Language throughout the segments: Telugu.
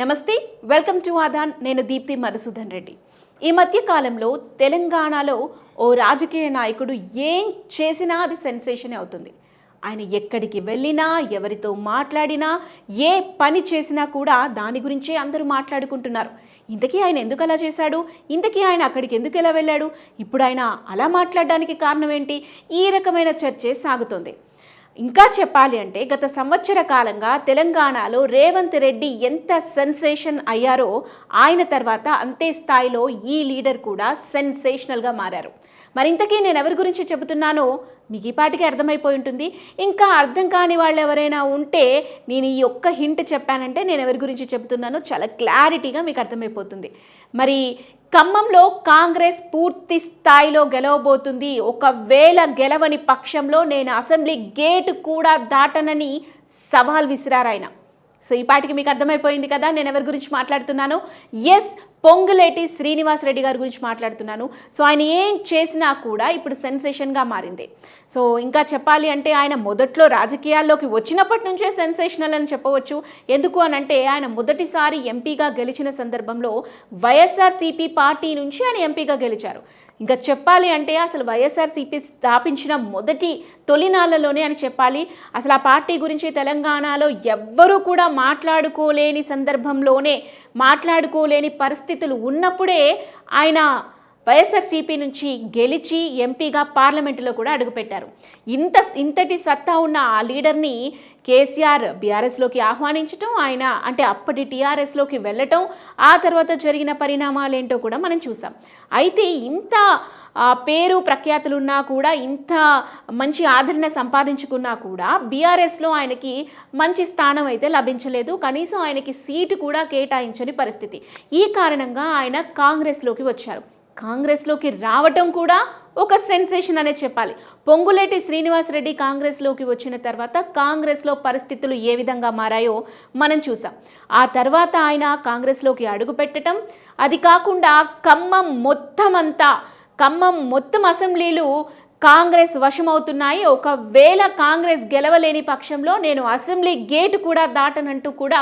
నమస్తే వెల్కమ్ టు ఆదాన్. నేను దీప్తి మధుసూదన్ రెడ్డి. ఈ మధ్య కాలంలో తెలంగాణలో ఓ రాజకీయ నాయకుడు ఏం చేసినా అది సెన్సేషన్ అవుతుంది. ఆయన ఎక్కడికి వెళ్ళినా ఎవరితో మాట్లాడినా ఏ పని చేసినా కూడా దాని గురించే అందరూ మాట్లాడుకుంటున్నారు. ఇంతకీ ఆయన ఎందుకు అలా చేశాడు? ఇంతకీ ఆయన అక్కడికి ఎందుకు ఎలా వెళ్ళాడు? ఇప్పుడు ఆయన అలా మాట్లాడడానికి కారణం ఏంటి? ఈ రకమైన చర్చే సాగుతోంది. ఇంకా చెప్పాలి అంటే గత సంవత్సర కాలంగా తెలంగాణలో రేవంత్ రెడ్డి ఎంత సెన్సేషన్ అయ్యారో ఆయన తర్వాత అంతే స్థాయిలో ఈ లీడర్ కూడా సెన్సేషనల్గా మారారు. మరింతకీ నేను ఎవరి గురించి చెబుతున్నానో మీకు అర్థమైపోయి ఉంటుంది. ఇంకా అర్థం కాని వాళ్ళు ఎవరైనా ఉంటే నేను ఈ ఒక్క హింట్ చెప్పానంటే నేను ఎవరి గురించి చెబుతున్నానో చాలా క్లారిటీగా మీకు అర్థమైపోతుంది. మరి ఖమ్మంలో కాంగ్రెస్ పూర్తి స్థాయిలో గెలవబోతుంది. ఒకవేళ గెలవని పక్షంలో నేను అసెంబ్లీ గేటు కూడా దాటనని సవాల్ విసిరారాయన. సో ఈ పాటికి మీకు అర్థమైపోయింది కదా నేను ఎవరి గురించి మాట్లాడుతున్నాను? ఎస్ పొంగులేటి శ్రీనివాస్ రెడ్డి గారి గురించి మాట్లాడుతున్నాను. సో ఆయన ఏం చేసినా కూడా ఇప్పుడు సెన్సేషన్గా మారింది. సో ఇంకా చెప్పాలి అంటే ఆయన మొదట్లో రాజకీయాల్లోకి వచ్చినప్పటి నుంచే సెన్సేషనల్ అని చెప్పవచ్చు. ఎందుకు అని అంటే ఆయన మొదటిసారి ఎంపీగా గెలిచిన సందర్భంలో వైఎస్ఆర్సీపీ పార్టీ నుంచి ఆయన ఎంపీగా గెలిచారు. ఇంకా చెప్పాలి అంటే అసలు వైఎస్ఆర్సీపీ స్థాపించిన మొదటి తొలినాళ్ళలోనే అని చెప్పాలి. అసలు ఆ పార్టీ గురించి తెలంగాణలో ఎవ్వరూ కూడా మాట్లాడుకోలేని సందర్భంలోనే మాట్లాడుకోలేని పరిస్థితులు ఉన్నప్పుడే ఆయన వైఎస్ఆర్సీపీ నుంచి గెలిచి ఎంపీగా పార్లమెంటులో కూడా అడుగుపెట్టారు. ఇంత ఇంతటి సత్తా ఉన్న ఆ లీడర్ని కేసీఆర్ బీఆర్ఎస్లోకి ఆహ్వానించటం ఆయన అంటే అప్పటి టీఆర్ఎస్లోకి వెళ్ళటం ఆ తర్వాత జరిగిన పరిణామాలు ఏంటో కూడా మనం చూసాం. అయితే ఇంత పేరు ప్రఖ్యాతులున్నా కూడా ఇంత మంచి ఆదరణ సంపాదించుకున్నా కూడా బీఆర్ఎస్లో ఆయనకి మంచి స్థానం అయితే లభించలేదు. కనీసం ఆయనకి సీటు కూడా కేటాయించని పరిస్థితి. ఈ కారణంగా ఆయన కాంగ్రెస్లోకి వచ్చారు. కాంగ్రెస్లోకి రావటం కూడా ఒక సెన్సేషన్ అనే చెప్పాలి. పొంగులేటి శ్రీనివాసరెడ్డి కాంగ్రెస్లోకి వచ్చిన తర్వాత కాంగ్రెస్లో పరిస్థితులు ఏ విధంగా మారాయో మనం చూసాం. ఆ తర్వాత ఆయన కాంగ్రెస్లోకి అడుగుపెట్టడం అది కాకుండా ఖమ్మం మొత్తం అంతా ఖమ్మం మొత్తం అసెంబ్లీలు కాంగ్రెస్ వశమవుతున్నాయి. ఒకవేళ కాంగ్రెస్ గెలవలేని పక్షంలో నేను అసెంబ్లీ గేటు కూడా దాటనంటూ కూడా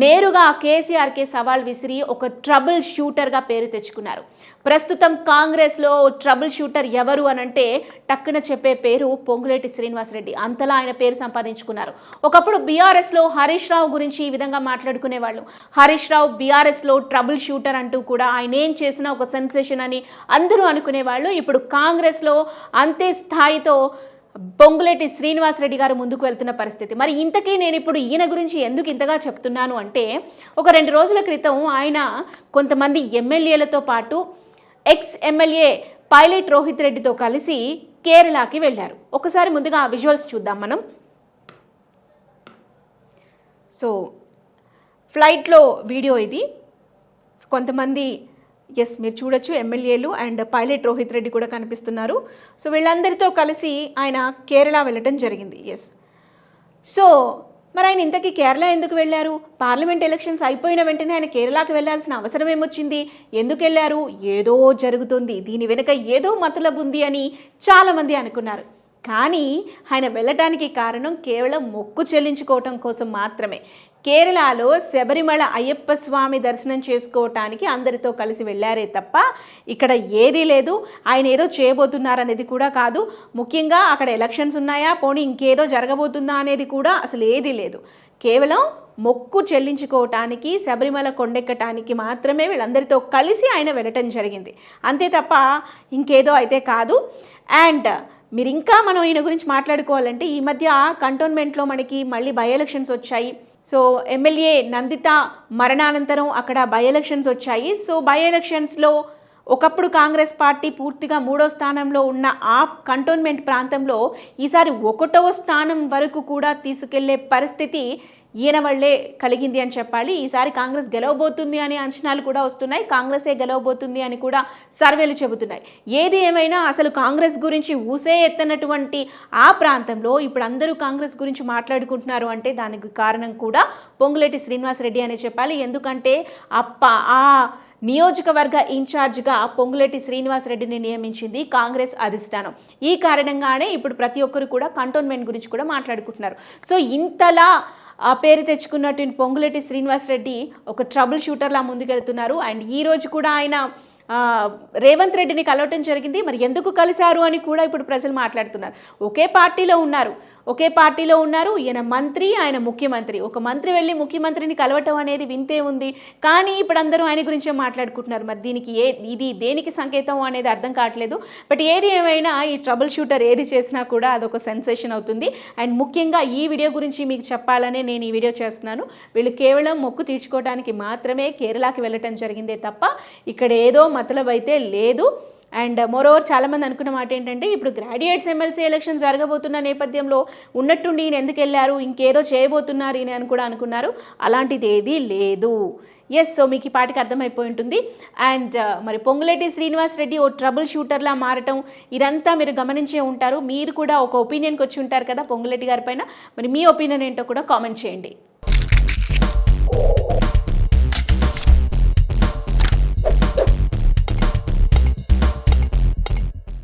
నేరుగా కేసీఆర్కే సవాల్ విసిరి ఒక ట్రబుల్ షూటర్గా పేరు తెచ్చుకున్నారు. ప్రస్తుతం కాంగ్రెస్లో ట్రబుల్ షూటర్ ఎవరు అని అంటే టక్కున చెప్పే పేరు పొంగులేటి శ్రీనివాసరెడ్డి. అంతలా ఆయన పేరు సంపాదించుకున్నారు. ఒకప్పుడు బీఆర్ఎస్లో హరీష్ రావు గురించి ఈ విధంగా మాట్లాడుకునేవాళ్ళు. హరీష్ రావు బీఆర్ఎస్లో ట్రబుల్ షూటర్ అంటూ కూడా ఆయన ఏం చేసినా ఒక సెన్సేషన్ అని అందరూ అనుకునేవాళ్ళు. ఇప్పుడు కాంగ్రెస్లో అంతే స్థాయితో పొంగులేటి శ్రీనివాసరెడ్డి గారు ముందుకు వెళ్తున్న పరిస్థితి. మరి ఇంతకీ నేను ఇప్పుడు ఈయన గురించి ఎందుకు ఇంతగా చెప్తున్నాను అంటే ఒక రెండు రోజుల క్రితం ఆయన కొంతమంది ఎమ్మెల్యేలతో పాటు ఎక్స్ ఎమ్మెల్యే పైలట్ రోహిత్ రెడ్డితో కలిసి కేరళకి వెళ్ళారు. ఒకసారి ముందుగా ఆ విజువల్స్ చూద్దాం మనం. సో ఫ్లైట్లో వీడియో ఇది. కొంతమంది ఎస్ మీరు చూడొచ్చు ఎమ్మెల్యేలు అండ్ పైలట్ రోహిత్ రెడ్డి కూడా కనిపిస్తున్నారు. సో వీళ్ళందరితో కలిసి ఆయన కేరళ వెళ్ళటం జరిగింది. ఎస్ సో మరి ఆయన ఇంతకీ కేరళ ఎందుకు వెళ్ళారు? పార్లమెంట్ ఎలక్షన్స్ అయిపోయిన వెంటనే ఆయన కేరళకి వెళ్ళాల్సిన అవసరం ఏమొచ్చింది? ఎందుకు వెళ్ళారు? ఏదో జరుగుతుంది. దీని వెనుక ఏదో మతలబు ఉంది అని చాలామంది అనుకున్నారు. కానీ ఆయన వెళ్ళటానికి కారణం కేవలం మొక్కు చెల్లించుకోవటం కోసం మాత్రమే. కేరళలో శబరిమల అయ్యప్ప స్వామి దర్శనం చేసుకోవటానికి అందరితో కలిసి వెళ్ళారే తప్ప ఇక్కడ ఏదీ లేదు. ఆయన ఏదో చేయబోతున్నారనేది కూడా కాదు. ముఖ్యంగా అక్కడ ఎలక్షన్స్ ఉన్నాయా? పోనీ ఇంకేదో జరగబోతుందా అనేది కూడా అసలు ఏదీ లేదు. కేవలం మొక్కు చెల్లించుకోవటానికి శబరిమల కొండెక్కటానికి మాత్రమే వీళ్ళందరితో కలిసి ఆయన వెళ్ళటం జరిగింది. అంతే తప్ప ఇంకేదో అయితే కాదు. అండ్ మీరు ఇంకా మనం ఈయన గురించి మాట్లాడుకోవాలంటే ఈ మధ్య కంటోన్మెంట్లో మనకి మళ్ళీ బై ఎలక్షన్స్ వచ్చాయి. సో ఎమ్మెల్యే నందిత మరణానంతరం అక్కడ బై ఎలక్షన్స్ వచ్చాయి. సో బై ఎలక్షన్స్లో ఒకప్పుడు కాంగ్రెస్ పార్టీ పూర్తిగా మూడో స్థానంలో ఉన్న ఆ కంటోన్మెంట్ ప్రాంతంలో ఈసారి ఒకటవ స్థానం వరకు కూడా తీసుకెళ్ళే పరిస్థితి ఈయన వల్లే కలిగింది అని చెప్పాలి. ఈసారి కాంగ్రెస్ గెలవబోతుంది అనే అంచనాలు కూడా వస్తున్నాయి. కాంగ్రెసే గెలవబోతుంది అని కూడా సర్వేలు చెబుతున్నాయి. ఏది ఏమైనా అసలు కాంగ్రెస్ గురించి ఊసే ఎత్తనటువంటి ఆ ప్రాంతంలో ఇప్పుడు అందరూ కాంగ్రెస్ గురించి మాట్లాడుకుంటున్నారు అంటే దానికి కారణం కూడా పొంగులేటి శ్రీనివాసరెడ్డి అనే చెప్పాలి. ఎందుకంటే అప్ప ఆ నియోజకవర్గ ఇన్ఛార్జ్గా పొంగులేటి శ్రీనివాసరెడ్డిని నియమించింది కాంగ్రెస్ అధిష్టానం. ఈ కారణంగానే ఇప్పుడు ప్రతి ఒక్కరు కూడా కంటోన్మెంట్ గురించి కూడా మాట్లాడుకుంటున్నారు. సో ఇంతలా ఆ పేరు తెచ్చుకున్నటువంటి పొంగులేటి శ్రీనివాస్ రెడ్డి ఒక ట్రబుల్ షూటర్లా ముందుకెళ్తున్నారు. అండ్ ఈ రోజు కూడా ఆయన రేవంత్ రెడ్డిని కలవటం జరిగింది. మరి ఎందుకు కలిశారు అని కూడా ఇప్పుడు ప్రజలు మాట్లాడుతున్నారు. ఒకే పార్టీలో ఉన్నారు. ఒకే పార్టీలో ఉన్నారు. ఈయన మంత్రి ఆయన ముఖ్యమంత్రి. ఒక మంత్రి వెళ్ళి ముఖ్యమంత్రిని కలవటం అనేది వింతే ఉంది. కానీ ఇప్పుడు అందరూ ఆయన గురించే మాట్లాడుకుంటున్నారు. మరి దీనికి ఏ ఇది దేనికి సంకేతం అనేది అర్థం కావట్లేదు. బట్ ఏది ఏమైనా ఈ ట్రబుల్ షూటర్ ఏది చేసినా కూడా అదొక సెన్సేషన్ అవుతుంది. అండ్ ముఖ్యంగా ఈ వీడియో గురించి మీకు చెప్పాలనే నేను ఈ వీడియో చేస్తున్నాను. వీళ్ళు కేవలం మొక్కు తీర్చుకోవడానికి మాత్రమే కేరళకి వెళ్ళటం జరిగిందే తప్ప ఇక్కడ ఏదో మతలబైతే లేదు. అండ్ మోరోవర్ uh, చాలామంది అనుకున్న మాట ఏంటంటే ఇప్పుడు గ్రాడ్యుయేట్స్ ఎమ్మెల్సీ ఎలక్షన్ జరగబోతున్న నేపథ్యంలో ఉన్నట్టుండి ఈయన ఎందుకు వెళ్ళారు ఇంకేదో చేయబోతున్నారు ఈయన అని కూడా అనుకున్నారు. అలాంటిది ఏదీ లేదు. ఎస్ సో మీకు ఈ పాటకి అర్థమైపోయి ఉంటుంది. అండ్ uh, మరి పొంగులేటి శ్రీనివాస్ రెడ్డి ఓ ట్రబుల్ షూటర్లా మారటం ఇదంతా మీరు గమనించే ఉంటారు. మీరు కూడా ఒక ఒపీనియన్కి వచ్చి ఉంటారు కదా పొంగులేటి గారి పైన. మరి మీ ఒపీనియన్ ఏంటో కూడా కామెంట్ చేయండి.